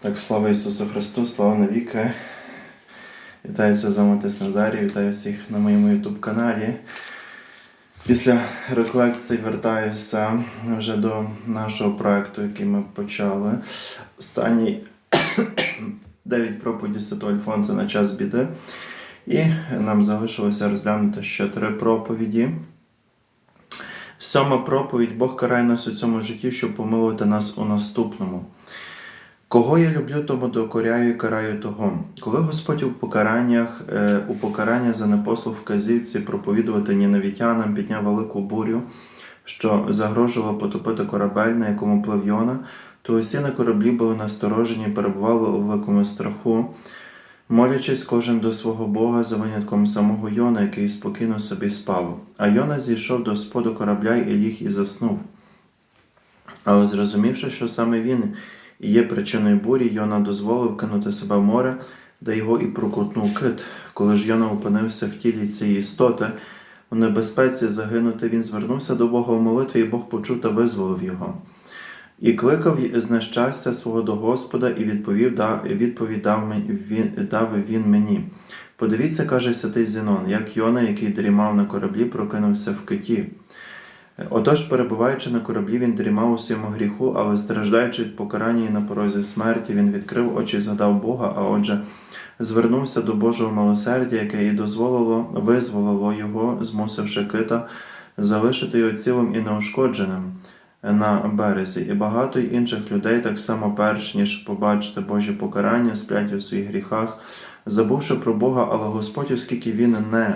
Так, слава Ісусу Христу, слава навіки. Вітаюся з вами Отець Назарій, вітаю всіх на моєму YouTube каналі. Після реколекцій вертаюся вже до нашого проекту, який ми почали. Останній 9 проповіді Святого Альфонса на час біди. І нам залишилося розглянути ще три проповіді. Сьома проповідь Бог карає нас у цьому житті, щоб помилувати нас у наступному. Кого я люблю, тому докоряю і караю того. Коли Господь у покараннях, е, у покарання за непослух вказівці проповідувати нінавітянам підняв велику бурю, що загрожувала потопити корабель, на якому плив Йона, то усі на кораблі були насторожені і перебували у великому страху, молячись кожен до свого Бога за винятком самого Йона, який спокійно собі спав. А Йона зійшов до споду корабля і ліг і заснув. Але зрозумівши, що саме він і є причиною бурі, Йона дозволив кинути себе в море, де його і прокутнув кит. Коли ж Йона опинився в тілі цієї істоти, у небезпеці загинути, він звернувся до Бога в молитві, і Бог почув та визволив його. І кликав з нещастя свого до Господа, і відповів, да- відповідь дав, дав він мені. Подивіться, каже святий Зенон, як Йона, який дрімав на кораблі, прокинувся в киті. Отож, перебуваючи на кораблі, він дрімав у своєму гріху, але страждаючи від покарання і на порозі смерті, він відкрив очі і згадав Бога, а отже, звернувся до Божого милосердя, яке і дозволило, визволило його, змусивши кита залишити його цілим і неушкодженим на березі. І багато інших людей, так само перш ніж побачити Божі покарання, сплять у своїх гріхах, забувши про Бога, але Господь, оскільки він не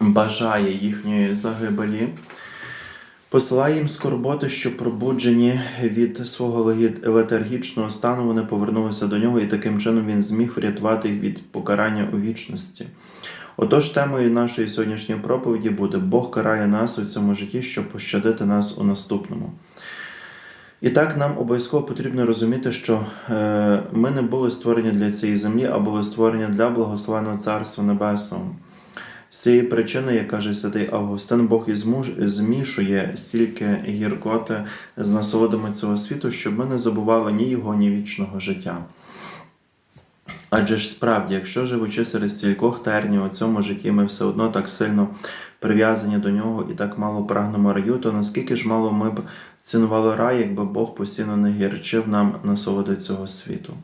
бажає їхньої загибелі, посилає їм скорботи, що пробуджені від свого летаргічного стану, вони повернулися до нього, і таким чином він зміг врятувати їх від покарання у вічності. Отож, темою нашої сьогоднішньої проповіді буде Бог карає нас у цьому житті, щоб пощадити нас у наступному. І так нам обов'язково потрібно розуміти, що е, ми не були створені для цієї землі, а були створені для благословеного Царства Небесного. З цієї причини, як каже святий Августин, Бог і змішує стільки гіркоти з насолодами цього світу, щоб ми не забували ні його, ні вічного життя. Адже ж справді, якщо живучи серед стількох тернів у цьому житті, ми все одно так сильно прив'язані до нього і так мало прагнемо раю, то наскільки ж мало ми б цінували рай, якби Бог постійно не гірчив нам насолоди цього світу.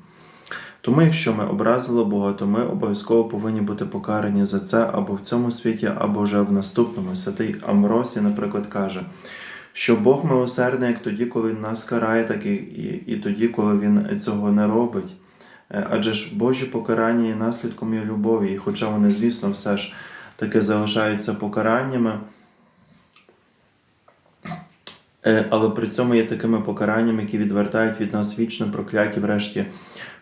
Тому, якщо ми образили Бога, то ми обов'язково повинні бути покарані за це або в цьому світі, або вже в наступному. Святий Амросі, наприклад, каже, що Бог милосердний як тоді, коли Він нас карає, так і, і, і тоді, коли Він цього не робить. Е, Адже ж Божі покарання є наслідком його любові, і хоча вони, звісно, все ж таки залишаються покараннями, але при цьому є такими покараннями, які відвертають від нас вічне прокляття, врешті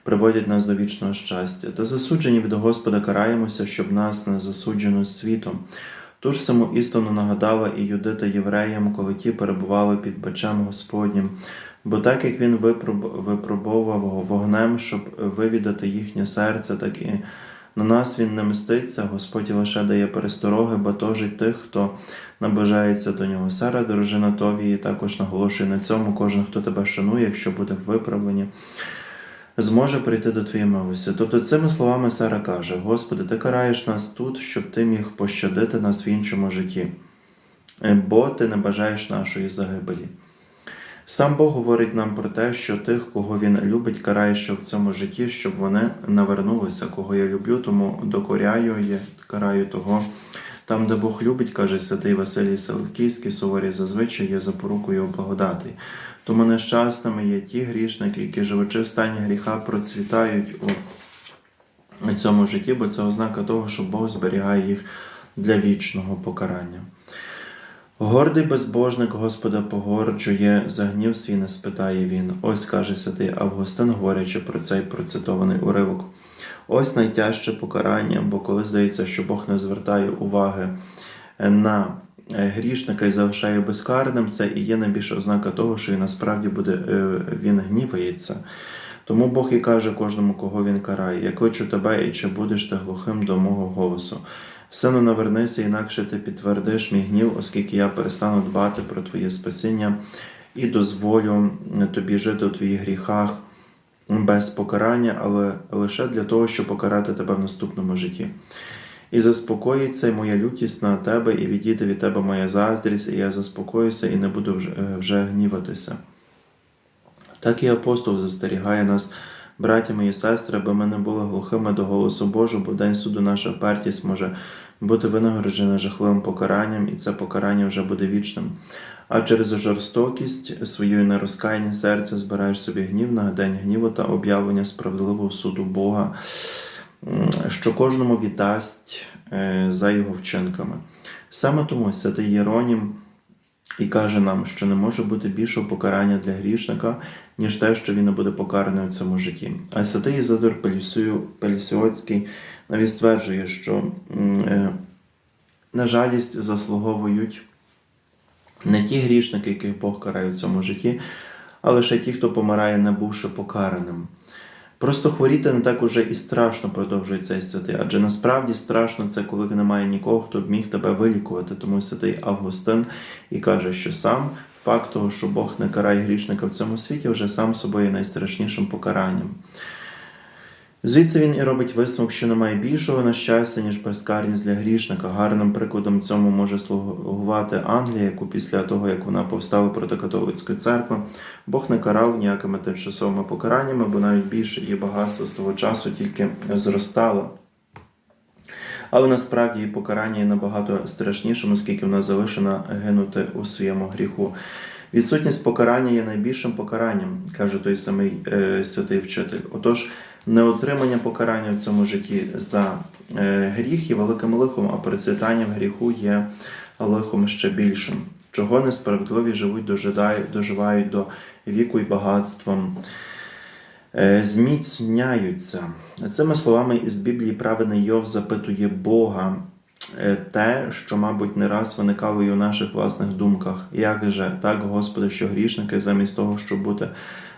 приводять нас до вічного щастя. Та засуджені від Господа караємося, щоб нас не засуджено світом. Ту ж саму істину нагадала і Юдита євреям, коли ті перебували під бичем Господнім. Бо так як він випроб- випробовував вогнем, щоб вивідати їхнє серце, так і на нас він не мститься, Господь лише дає перестороги, батожить тих, хто наближається до нього. Сара, дружина Товії, також наголошує на цьому. Кожен, хто тебе шанує, якщо буде в виправленні, зможе прийти до твоєї милості. Тобто цими словами Сара каже: Господи, ти караєш нас тут, щоб ти міг пощадити нас в іншому житті, бо ти не бажаєш нашої загибелі. Сам Бог говорить нам про те, що тих, кого Він любить, карає ще в цьому житті, щоб вони навернулися, кого я люблю, тому докоряю я, караю того. Там, де Бог любить, каже святий Василій Селківський, суворі зазвичай є запорукою благодати. Тому нещасними є ті грішники, які живучи в стані гріха, процвітають у цьому житті, бо це ознака того, що Бог зберігає їх для вічного покарання. Гордий безбожник Господа погорджує, за гнів свій не спитає він. Ось каже святий Августин, говорячи про цей процитований уривок. Ось найтяжче покарання, бо коли здається, що Бог не звертає уваги на е, грішника і залишає безкарним, це і є найбільша ознака того, що він насправді буде, е, він гнівається. Тому Бог і каже кожному, кого він карає: Я кличу тебе, і чи будеш ти глухим до мого голосу. Сину, навернися, інакше ти підтвердиш мій гнів, оскільки я перестану дбати про твоє спасіння і дозволю тобі жити у твоїх гріхах. без покарання, але лише для того, щоб покарати тебе в наступному житті. І заспокоїться моя лютість на тебе, і відійде від тебе моя заздрість, і я заспокоюся і не буду вже, е, гніватися. Так і апостол застерігає нас, браті мої сестри, аби ми не були глухими до голосу Божого, бо день суду наша партість може бути винагороджена жахливим покаранням, і це покарання вже буде вічним. А через жорстокість свою нерозкаяння серця збираєш собі гнів на день гніву та об'явлення справедливого суду Бога, що кожному віддасть е, за його вчинками. Саме тому святий Єронім і каже нам, що не може бути більшого покарання для грішника, ніж те, що він не буде покараний у цьому житті. А святий Пелісію- Пелісіоцький навіть стверджує, що е, на жалість заслуговують не ті грішники, яких Бог карає в цьому житті, а лише ті, хто помирає, не бувши покараним. Просто хворіти не так уже і страшно, продовжує цей святий, адже насправді страшно це, коли немає нікого, хто б міг тебе вилікувати. Тому святий Августин і каже, що сам факт того, що Бог не карає грішника в цьому світі, вже сам собою є найстрашнішим покаранням. Звідси він і робить висновок, що немає більшого нещастя, ніж безкарність для грішника. Гарним прикладом цьому може слугувати Англія, яку після того, як вона повстала проти католицької церкви, Бог не карав ніякими тимчасовими покараннями, бо навіть більше її багатство з того часу тільки зростало. Але насправді її покарання є набагато страшнішим, оскільки вона залишена гинути у своєму гріху. Відсутність покарання є найбільшим покаранням, каже той самий е, святий вчитель. Отож, неотримання покарання в цьому житті за е, гріх є великим лихом, а процвітання в гріху є лихом ще більшим. Чого несправедливі живуть, дожидають, доживають до віку і багатством, е, зміцняються. Цими словами із Біблії праведний Йов запитує Бога е, те, що, мабуть, не раз виникало і у наших власних думках. Як же так, Господи, що грішники, замість того, щоб бути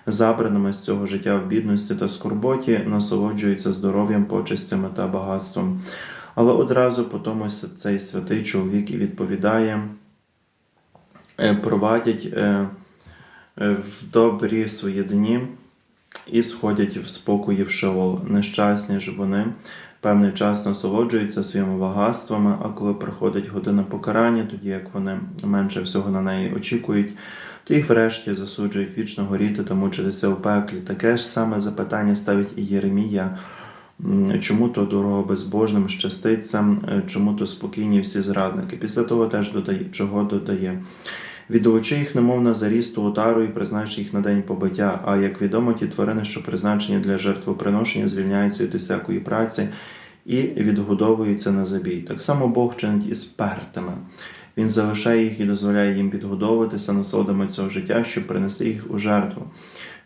забраними з цього життя в бідності та скорботі, насолоджуються здоров'ям, почестями та багатством. Але одразу по тому цей святий чоловік і відповідає, е, провадять е, е, в добрі свої дні і сходять в спокої в Шеол. Нещасні ж вони певний час насолоджуються своїми багатствами, а коли приходить година покарання, тоді як вони менше всього на неї очікують, то їх врешті засуджують вічно горіти та мучитися в пеклі. Таке ж саме запитання ставить і Єремія. Чому то дорого безбожним щаститься, е, чому то спокійні всі зрадники? Після того теж додає, чого додає. Відлучи їх, немов на зарісту отару і призначи їх на день побиття. А як відомо, ті тварини, що призначені для жертвоприношення, звільняються від усякої праці і відгодовуються на забій. Так само Бог чинить із пертими. Він залишає їх і дозволяє їм підгодовуватися насолодами цього життя, щоб принести їх у жертву.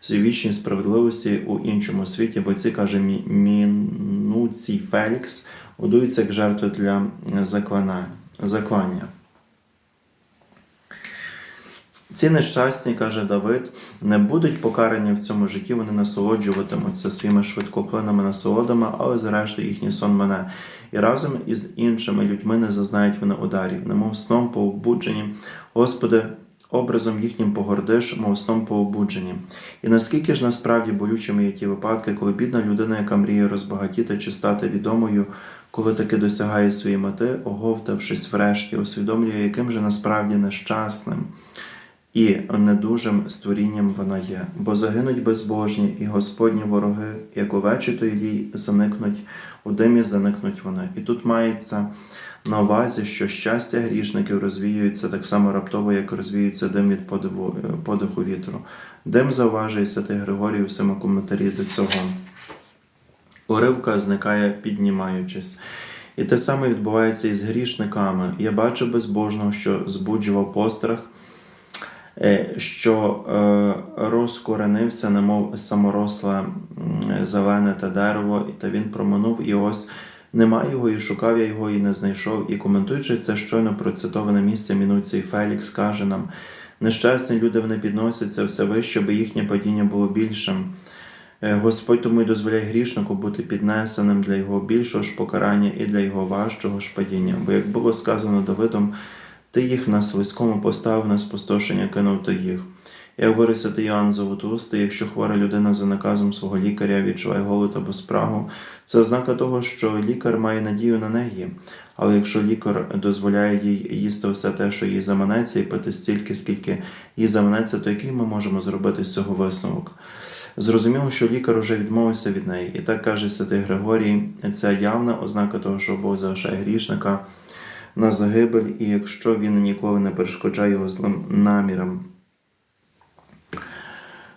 Свій вічній справедливості у іншому світі, бо ці каже мінуці Фелікс, годуються як жертви для заклання. заклання. Ці нещасні, каже Давид, не будуть покарані в цьому житті, вони насолоджуватимуться своїми швидкоплинними насолодами, але зрештою їхній сон мене. І разом із іншими людьми не зазнають вони ударів, немов сном по. Господи, образом їхнім погордиш, мов сном по. І наскільки ж насправді болючими є ті випадки, коли бідна людина, яка мріє розбагатіти чи стати відомою, коли таки досягає своєї мети, оговтавшись врешті, усвідомлює, яким же насправді нещасним і недужим створінням вона є, бо загинуть безбожні, і Господні вороги, як овечі той лій, заникнуть, у димі заникнуть вони. І тут мається на увазі, що щастя грішників розвіюється так само раптово, як розвіюється дим від подиву, подиху вітру. Дим зауважує святий Григорій у своєму коментарі до цього. Уривка зникає, піднімаючись. І те саме відбувається і з грішниками. Я бачу безбожного, що збуджував пострах, е, що е, розкоренився, немов саморосле зелене та дерево, та він проминув, і ось нема його, і шукав я його, і не знайшов. І коментуючи це щойно процитоване місце Мінуцій Фелікс каже нам: нещасні люди вони підносяться все вище, бо їхнє падіння було більшим. Е, Господь тому й дозволяє грішнику бути піднесеним для його більшого ж покарання і для його важчого ж падіння. Бо, як було сказано Давидом, ти їх на свиському поставив на спустошення, кинув ти їх. Як говорить святий Іоанн Золотоустий, якщо хвора людина за наказом свого лікаря відчуває голод або спрагу, це ознака того, що лікар має надію на неї. Але якщо лікар дозволяє їй їсти все те, що їй заманеться, і пити стільки, скільки їй заманеться, то який ми можемо зробити з цього висновок? Зрозуміло, що лікар уже відмовився від неї. І так каже святий Григорій, це явна ознака того, що Бог залишає грішника на загибель, і якщо він ніколи не перешкоджає його злим намірам.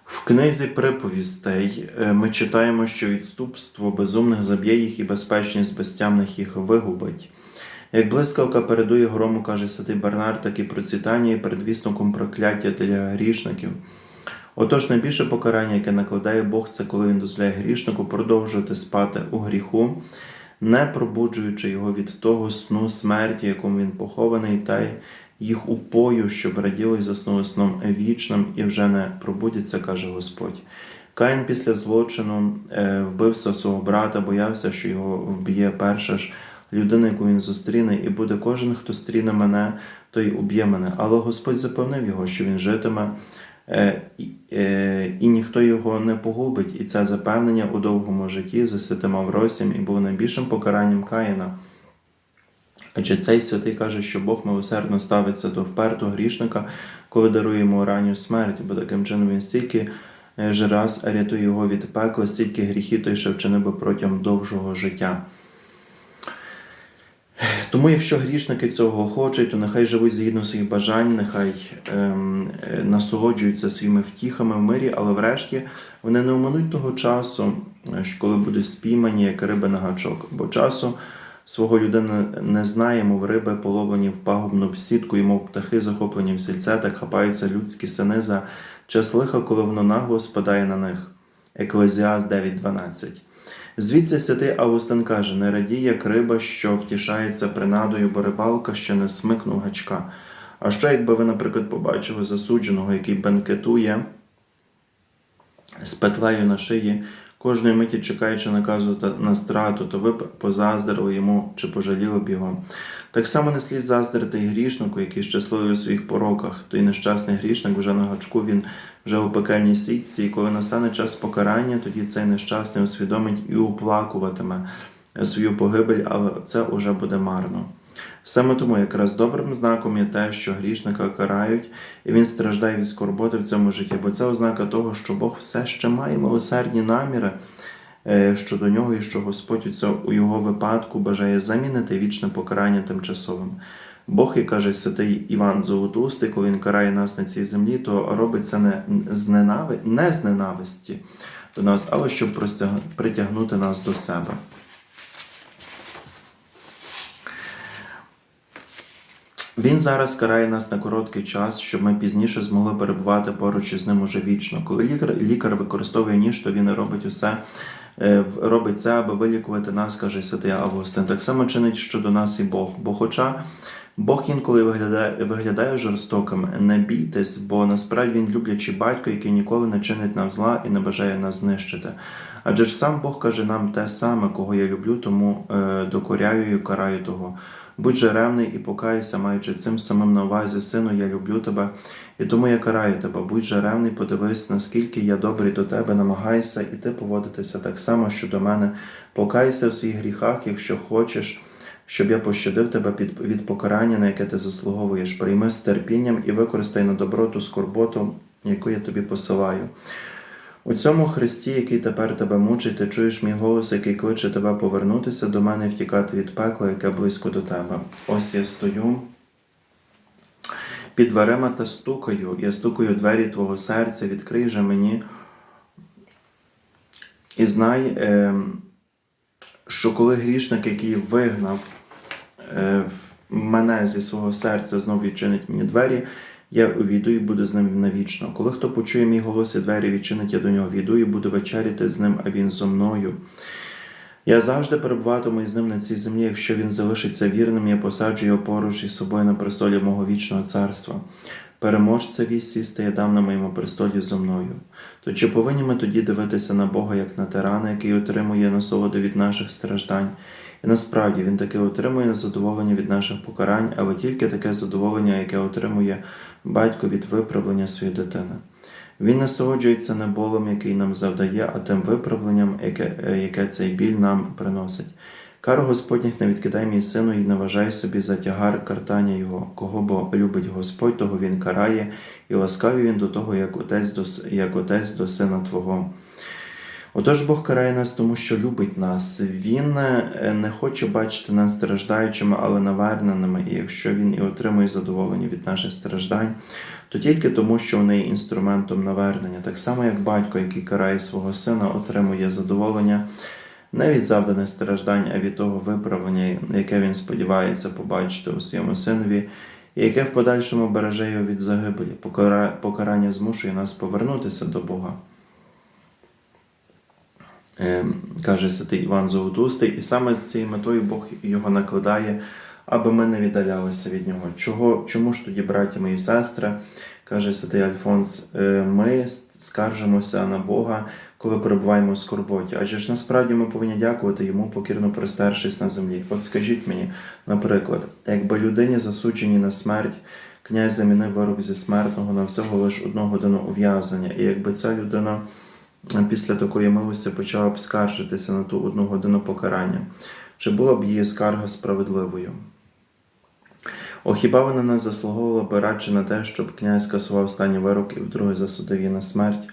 В книзі приповістей е, ми читаємо, що відступство безумних заб'є їх і безпечність безтямних їх вигубить. Як блискавка передує грому, каже святий Бернар, так і процвітання і передвісником прокляття для грішників. Отож, найбільше покарання, яке накладає Бог, це коли він дозволяє грішнику продовжувати спати у гріху, не пробуджуючи його від того сну смерті, якому він похований, та й їх упою, щоб раділи і заснули сном вічним, і вже не пробудяться, каже Господь. Каїн після злочину е, вбився свого брата, боявся, що його вб'є перша ж людина, яку він зустріне, і буде кожен, хто стріне мене, той уб'є мене. Але Господь запевнив його, що він житиме, і, е, ніхто його не погубить. І це запевнення у довгому житті за святим Авросієм і було найбільшим покаранням Каїна. Адже цей святий каже, що Бог милосердно ставиться до впертого грішника, коли дарує йому ранню смерть, бо таким чином він стільки е, ж раз рятує його від пекла, стільки гріхів той ще вчинив би протягом довшого життя. Тому, якщо грішники цього хочуть, то нехай живуть згідно своїх бажань, нехай ем, е, насолоджуються своїми втіхами в мирі, але врешті вони не оминуть того часу, е, коли будуть спіймані, як риби на гачок, бо часу свого людина не знає, мов риби, половлені в пагубну сітку, і мов птахи, захоплені в сільце, так хапаються людські сини за час лиха, коли воно нагло спадає на них. Еклезіас 9.12. Звідси святий Августин каже: не радій, як риба, що втішається принадою, бо рибалка ще не смикнув гачка. А що, якби ви, наприклад, побачили засудженого, який бенкетує з петлею на шиї, кожної миті чекаючи наказу на страту, то ви позаздрили йому чи пожаліли б його. Так само не слід заздрити й грішнику, який щасливий у своїх пороках. Той нещасний грішник вже на гачку, він вже у пекельній сітці, і коли настане час покарання, тоді цей нещасний усвідомить і уплакуватиме свою погибель, але це уже буде марно. Саме тому якраз добрим знаком є те, що грішника карають, і він страждає від скорботи в цьому житті, бо це ознака того, що Бог все ще має милосердні наміри е, щодо нього, і що Господь у його випадку бажає замінити вічне покарання тимчасовим. Бог, як каже святий Іван Золотоустий, коли він карає нас на цій землі, то робить це не з ненави... не з ненависті до нас, але щоб притягнути нас до себе. Він зараз карає нас на короткий час, щоб ми пізніше змогли перебувати поруч із ним уже вічно. Коли лікар, лікар використовує ніж, то він робить усе, е, робить це, аби вилікувати нас, каже святий Августин. Так само чинить щодо нас і Бог. Бо хоча Бог інколи виглядає, виглядає жорстоким, не бійтесь, бо насправді він люблячий батько, який ніколи не чинить нам зла і не бажає нас знищити. Адже ж сам Бог каже нам те саме, кого я люблю, тому е, докоряю і караю того. Будь же ревний і покайся, маючи цим самим на увазі, сину, я люблю тебе, і тому я караю тебе. Будь же ревний, подивись, наскільки я добрий до тебе, намагайся і ти поводитися так само, що до мене. Покайся в своїх гріхах, якщо хочеш, щоб я пощадив тебе під, від покарання, на яке ти заслуговуєш. Прийми з терпінням і використай на доброту скорботу, яку я тобі посилаю. У цьому Христі, який тепер тебе мучить, ти чуєш мій голос, який кличе тебе повернутися до мене і втікати від пекла, яке близько до тебе. Ось я стою під дверима та стукаю. Я стукаю двері твого серця, відкрий же мені. І знай, е, що коли грішник, який вигнав е, мене зі свого серця, знов відчинить мені двері, я увійду і буду з ним навічно. Коли хто почує мій голос і двері відчинить, я до нього війду і буду вечеряти з ним, а він зо мною. Я завжди перебуватиму із ним на цій землі, якщо він залишиться вірним, я посаджу його поруч із собою на престолі мого вічного царства. Переможцеві сісти я дам на моєму престолі зо мною. То чи повинні ми тоді дивитися на Бога як на тирана, який отримує насолоду від наших страждань? І насправді він таки отримує задоволення від наших покарань, але тільки таке задоволення, яке отримує батько від виправлення своєї дитини. Він насолоджується не болем, який нам завдає, а тим виправленням, яке, е, яке цей біль нам приносить. Кару Господніх не відкидай мій сину, і не вважай собі за тягар картання його. Кого бо любить Господь, того він карає, і ласкавий він до того, як отець до, як отець до сина Твого. Отож Бог карає нас, тому що любить нас. Він е, не хоче бачити нас страждаючими, але наверненими. І якщо він і отримує задоволення від наших страждань, то тільки тому, що вони є інструментом навернення. Так само, як батько, який карає свого сина, отримує задоволення не від завданих страждань, а від того виправлення, яке він сподівається побачити у своєму синові, і яке в подальшому береже його від загибелі. Покарання змушує нас повернутися до Бога. Е, каже святий Іван Золотустий, і саме з цією метою Бог його накладає, аби ми не віддалялися від нього. Чого, чому ж тоді, браті мої сестри, каже святий Альфонс, е, ми скаржимося на Бога, коли перебуваємо у скорботі. Адже ж насправді ми повинні дякувати йому, покірно пристершись на землі. От скажіть мені, наприклад, якби людині засудженій на смерть, князь замінив вирок зі смертного на всього лише одну годину ув'язнення, і якби ця людина після такої милості почала б скаржитися на ту одну годину покарання. Чи була б її скарга справедливою? О, хіба вона не заслуговувала би радше на те, щоб князь скасував останній вирок і вдруге засудив її на смерть?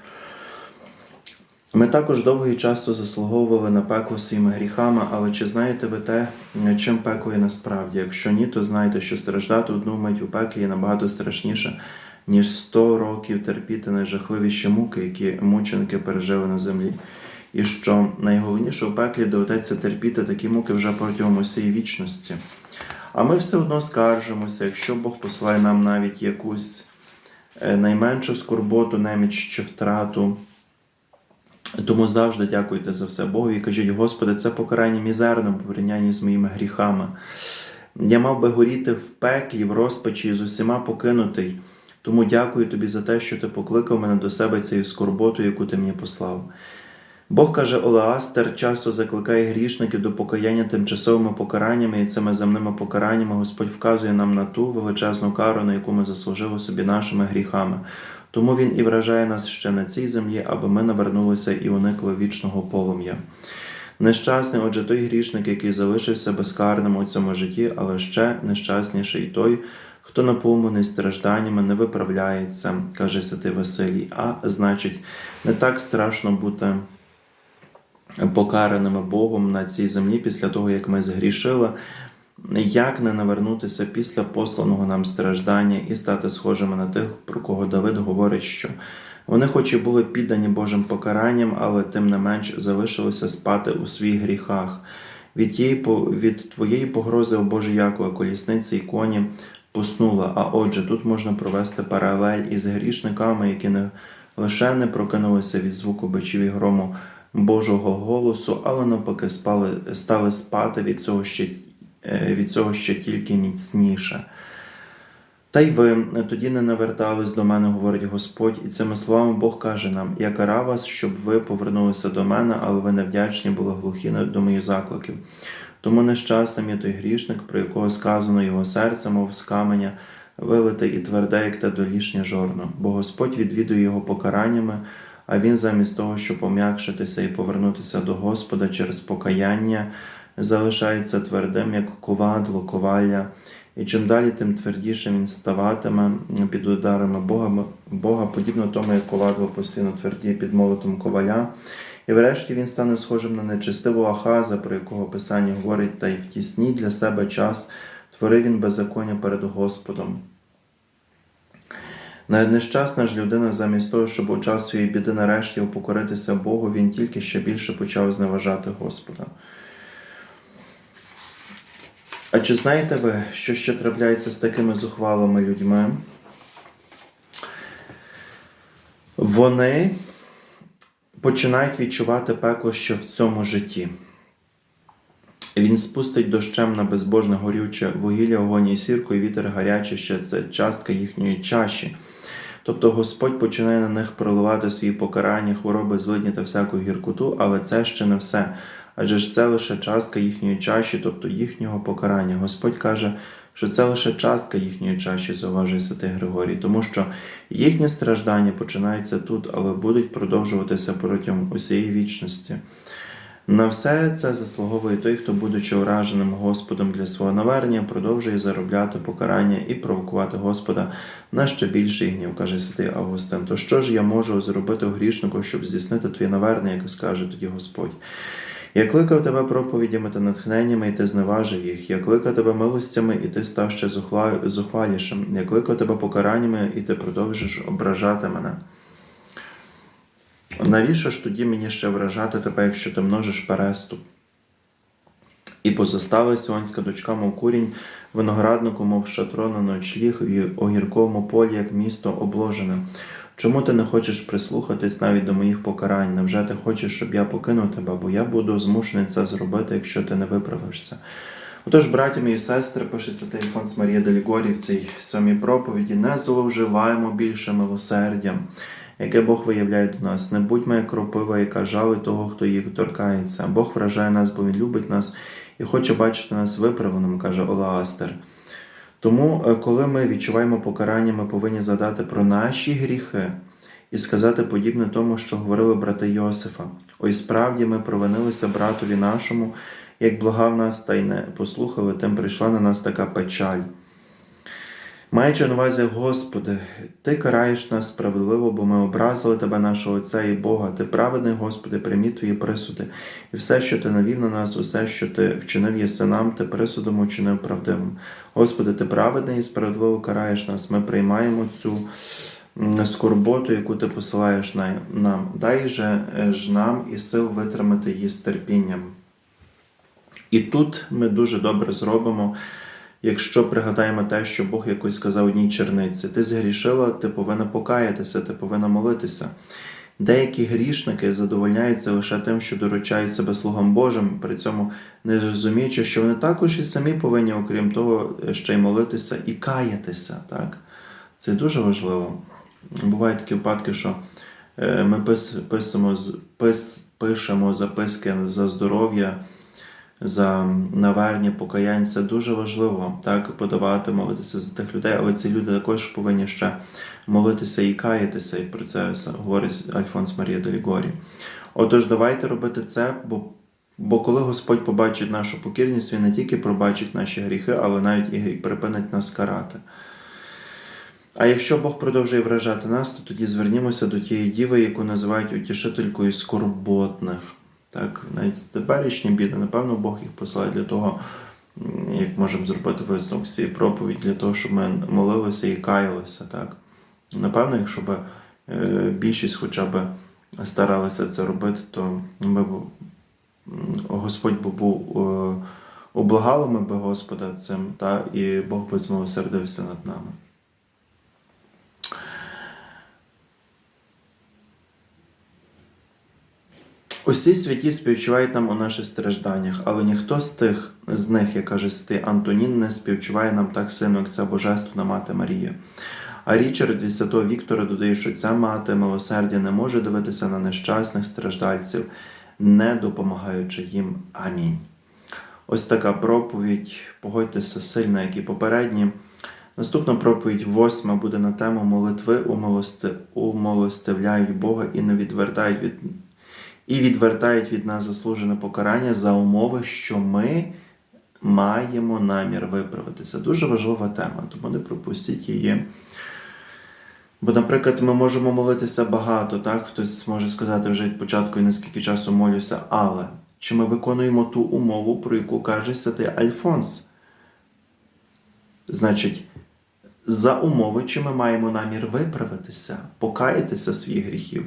Ми також довго і часто заслуговували на пекло своїми гріхами, але чи знаєте ви те, чим пекло є насправді? Якщо ні, то знайте, що страждати одну мить у пеклі є набагато страшніше, ніж 100 років терпіти найжахливіші муки, які мученики пережили на землі. І що найголовніше в пеклі доведеться терпіти такі муки вже протягом усієї вічності. А ми все одно скаржимося, якщо Бог посилає нам навіть якусь е, найменшу скорботу, неміч чи втрату. Тому завжди дякуйте за все Богу і кажіть, Господи, це покарання мізерне в порівнянні з моїми гріхами. Я мав би горіти в пеклі, в розпачі з усіма покинутий. Тому дякую тобі за те, що ти покликав мене до себе цією скорботою, яку ти мені послав. Бог каже, Олеастер часто закликає грішників до покаяння тимчасовими покараннями, і цими земними покараннями Господь вказує нам на ту величезну кару, на яку ми заслужили собі нашими гріхами. Тому Він і вражає нас ще на цій землі, аби ми навернулися і уникли вічного полум'я. Нещасний, отже, той грішник, який залишився безкарним у цьому житті, але ще нещасніший той, хто наповнений стражданнями, не виправляється, каже святий Василій. А значить, не так страшно бути покараними Богом на цій землі після того, як ми згрішили, як не навернутися після посланого нам страждання і стати схожими на тих, про кого Давид говорить, що вони, хоч і були піддані Божим покаранням, але тим не менш залишилися спати у своїх гріхах. Від, по- від твоєї погрози, о Боже Якова, колісниці і коні поснула. А отже, тут можна провести паралель із грішниками, які не лише не прокинулися від звуку бичів і грому Божого голосу, але навпаки спали, стали спати від цього ще, е, від цього ще тільки міцніше. Та й ви тоді не навертались до мене, говорить Господь, і цими словами Бог каже нам: Я карав вас, щоб ви повернулися до мене, але ви невдячні були глухі до моїх закликів. Тому нещасним є той грішник, про якого сказано його серце, мов з каменя, вилите і тверде, як те долішнє жорно, бо Господь відвідує його покараннями, а він замість того, щоб пом'якшитися і повернутися до Господа через покаяння, залишається твердим, як ковадло, ковалля. І чим далі, тим твердіше він ставатиме під ударами Бога, Бога, подібно тому, як ковадло постійно твердіє під молотом коваля. І врешті він стане схожим на нечистивого Ахаза, про якого Писання говорить, та й в тісній для себе час творив він беззаконня перед Господом. Навіть нещасна ж людина, замість того, щоб у час своєї біди нарешті упокоритися Богу, він тільки ще більше почав зневажати Господа. А чи знаєте ви, що ще трапляється з такими зухвалими людьми? Вони починають відчувати пекло ще в цьому житті. Він спустить дощем на безбожне горюче вугілля, вогонь і сірку, і вітер гарячий ще це частка їхньої чаші. Тобто Господь починає на них проливати свої покарання, хвороби, злидні та всяку гіркоту, але це ще не все. Адже ж це лише частка їхньої чаші, тобто їхнього покарання. Господь каже, що це лише частка їхньої чаші, зауважує Святий Григорій, тому що їхні страждання починаються тут, але будуть продовжуватися протягом усієї вічності. На все це заслуговує той, хто, будучи ураженим Господом для свого навернення, продовжує заробляти покарання і провокувати Господа на ще більший гнів, каже святий Августин. То що ж я можу зробити у грішнику, щоб здійснити твоє навернення, як скаже тоді Господь? Я кликав тебе проповідями та натхненнями, і ти зневажив їх. Я кликав тебе милостями, і ти став ще зухвалішим. Я кликав тебе покараннями, і ти продовжиш ображати мене. Навіщо ж тоді мені ще вражати тебе, якщо ти множиш переступ? І позастала сіонська дочка, мов курінь, винограднику, мов шатро на ночліг, і огірковому полі, як місто обложене. Чому ти не хочеш прислухатись навіть до моїх покарань? Невже ти хочеш, щоб я покинув тебе, бо я буду змушений це зробити, якщо ти не виправишся? Отож, браті мої сестри, пише святий Альфонс Марія Делігорі в цій сьомій проповіді, не зловживаємо більше милосердям, яке Бог виявляє до нас. Не будьмо як кропива, яка жалить того, хто їх торкається. Бог вражає нас, бо Він любить нас і хоче бачити нас виправленим, каже Олаастер. Тому, е, коли ми відчуваємо покарання, ми повинні задати про наші гріхи і сказати подібне тому, що говорили брати Йосифа. Ой, справді ми провинилися братові нашому, як благав нас та й не послухали, тим прийшла на нас така печаль. Маючи на увазі, Господи, Ти караєш нас справедливо, бо ми образили Тебе, нашого Отця і Бога. Ти праведний, Господи, приймі Твої присуди, і все, що Ти навів на нас, усе, що Ти вчинив є синам, Ти присудом учинив правдивим. Господи, Ти праведний і справедливо караєш нас. Ми приймаємо цю скорботу, яку Ти посилаєш нам. Дай же е, ж нам і сил витримати її з терпінням. І тут ми дуже добре зробимо, якщо пригадаємо те, що Бог якось сказав одній черниці: ти згрішила, ти повинна покаятися, ти повинна молитися. Деякі грішники задовольняються лише тим, що доручають себе слугам Божим, при цьому не розуміючи, що вони також і самі повинні, окрім того, ще й молитися і каятися. Так? Це дуже важливо. Бувають такі випадки, що е, ми пис, писимо, пис, пишемо записки за здоров'я, за навернення, покаяння. Це дуже важливо так подавати, молитися за тих людей, але ці люди також повинні ще молитися і каятися, і про це говорить Альфонс Марія Делігорі. Отож, давайте робити це, бо, бо коли Господь побачить нашу покірність, Він не тільки пробачить наші гріхи, але навіть і припинить нас карати. А якщо Бог продовжує вражати нас, то тоді звернімося до тієї діви, яку називають утішителькою скорботних. Так, навіть теперішні біди, напевно, Бог їх посилає для того, як можемо зробити висновок з цієї проповіді, для того, щоб ми молилися і каялися. Так? Напевно, якщо б е, більшість хоча б старалися це робити, то ми б, Господь би був е, облагали ми би Господа цим, та, і Бог би змилосердився над нами. Усі святі співчувають нам у наших стражданнях, але ніхто з тих з них, як каже святий Антонін, не співчуває нам так сильно, як ця Божественна Мати Марія. А Річард від святого Віктора додає, що ця мати милосердя не може дивитися на нещасних страждальців, не допомагаючи їм. Амінь. Ось така проповідь. Погодьтеся сильна, як і попередні. Наступна проповідь восьма буде на тему молитви умилости... умилостивляють Бога і не відвертають від і відвертають від нас заслужене покарання за умови, що ми маємо намір виправитися. Дуже важлива тема, тому не пропустіть її. Бо, наприклад, ми можемо молитися багато, так? Хтось може сказати вже від початку і наскільки часу молюся, але чи ми виконуємо ту умову, про яку каже святий Альфонс? Значить, за умови, чи ми маємо намір виправитися, покаятися своїх гріхів.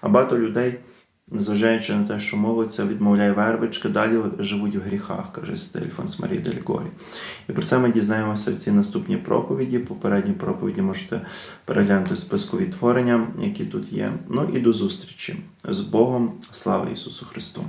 А багато людей, незважаючи на те, що молиться, відмовляє вервички, далі живуть в гріхах, каже святий Альфонс Марій Делігорі. І про це ми дізнаємося в цій наступній проповіді. Попередні проповіді можете переглянути в списку відтворення, які тут є. Ну і до зустрічі з Богом. Слава Ісусу Христу!